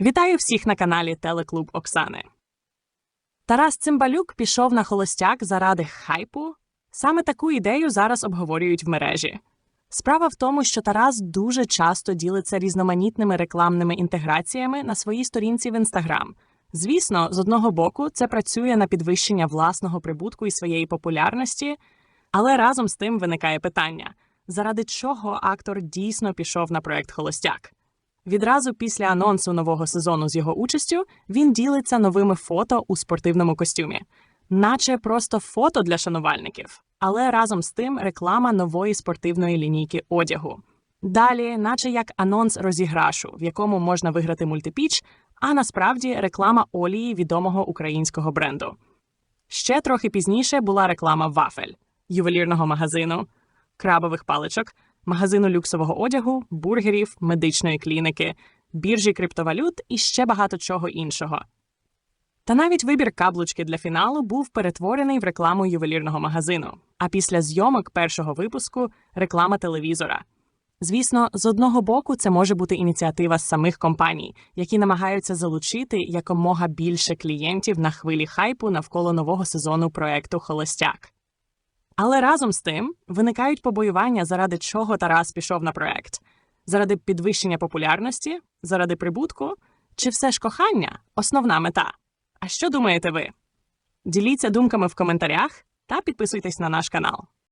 Вітаю всіх на каналі Телеклуб Оксани. Тарас Цимбалюк пішов на холостяк заради хайпу. Саме таку ідею зараз обговорюють в мережі. Справа в тому, що Тарас дуже часто ділиться різноманітними рекламними інтеграціями на своїй сторінці в інстаграм. Звісно, з одного боку, це працює на підвищення власного прибутку і своєї популярності, але разом з тим виникає питання: заради чого актор дійсно пішов на проект Холостяк? Відразу після анонсу нового сезону з його участю він ділиться новими фото у спортивному костюмі, наче просто фото для шанувальників, але разом з тим реклама нової спортивної лінійки одягу. Далі, наче як анонс розіграшу, в якому можна виграти мультипіч, а насправді реклама олії відомого українського бренду. Ще трохи пізніше була реклама вафель, ювелірного магазину, крабових паличок, магазину люксового одягу, бургерів, медичної клініки, біржі криптовалют і ще багато чого іншого. Та навіть вибір каблучки для фіналу був перетворений в рекламу ювелірного магазину, а після зйомок першого випуску реклама телевізора. Звісно, з одного боку, це може бути ініціатива самих компаній, які намагаються залучити якомога більше клієнтів на хвилі хайпу навколо нового сезону проекту Холостяк. Але разом з тим виникають побоювання, заради чого Тарас пішов на проект: заради підвищення популярності, заради прибутку, чи все ж кохання основна мета? А що думаєте ви? Діліться думками в коментарях та підписуйтесь на наш канал.